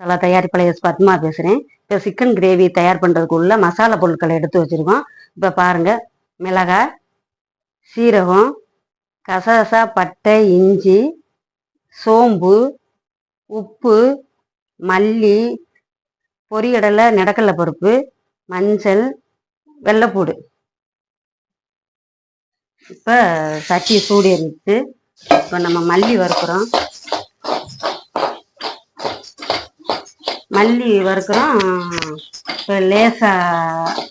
தலா தயாரிப்பாளர் பத்மா பேசுகிறேன் இப்போ சிக்கன் கிரேவி தயார் பண்ணுறதுக்கு உள்ள மசாலா பொருட்களை எடுத்து வச்சுருக்கோம். இப்போ பாருங்கள் மிளகாய் சீரகம் கசகசா பட்டை இஞ்சி சோம்பு உப்பு மல்லி பொரியடலை நிலக்கடலை பருப்பு மஞ்சள் வெள்ளைப்பூடு இப்போ சட்டி சூடு இருந்துச்சு இப்போ நம்ம மல்லி வறுக்கிறோம். மல்லி வறுக்கிறோம். இப்போ லேசாக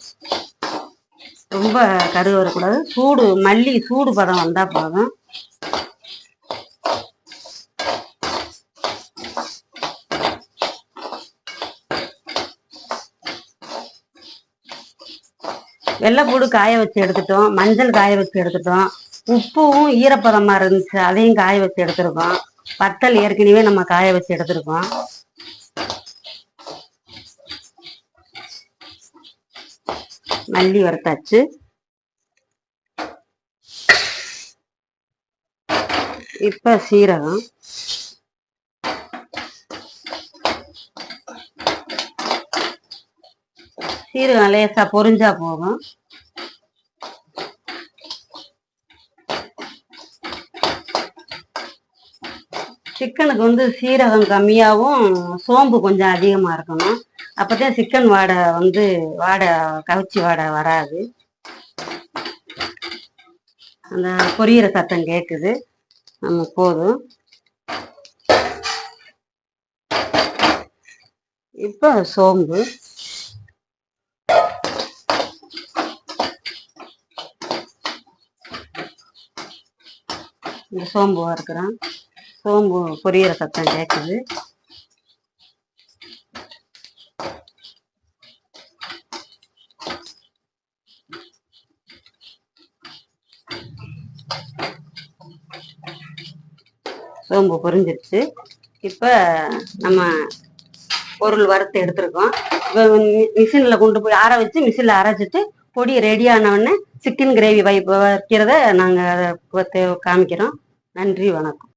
ரொம்ப கரு வரக்கூடாது. சூடு மல்லி சூடு பதம் வந்தால் போதும். வெள்ளைப்பூடு காய வச்சு எடுத்துட்டோம். மஞ்சள் காய வச்சு எடுத்துட்டோம். உப்பும் ஈரப்பதமாக இருந்துச்சு. அதையும் காய வச்சு எடுத்திருக்கோம். வத்தல் ஏற்கனவே நம்ம காய வச்சு எடுத்திருக்கோம். மல்லி வறுத்தாச்சு. இப்ப சீரகம். சீரகம் லேசா பொரிஞ்சா போகும் சிக்கனுக்கு வந்து சீரகம் கம்மியாகவும் சோம்பு கொஞ்சம் அதிகமாக இருக்கணும். அப்போதான் சிக்கன் வாடை வந்து வாடை கவிச்சி வாடை வராது. அந்த பொரியிற சத்தம் கேட்குது நம்ம போதும். இப்போ சோம்பு. இந்த சோம்பு வறுக்கிறேன். சோம்பு பொரியிற சத்தம் கேட்குது சோம்பு பொரிஞ்சிருச்சு. இப்போ நம்ம பொருள் வறுத்து எடுத்திருக்கோம். இப்போ மிஷினில் கொண்டு போய் ஆற வச்சு மிஷினில் அரைச்சிட்டு பொடி ரெடி ஆனவுடனே சிக்கன் கிரேவி வை வைக்கிறத நாங்கள் அதை காமிக்கிறோம். நன்றி வணக்கம்.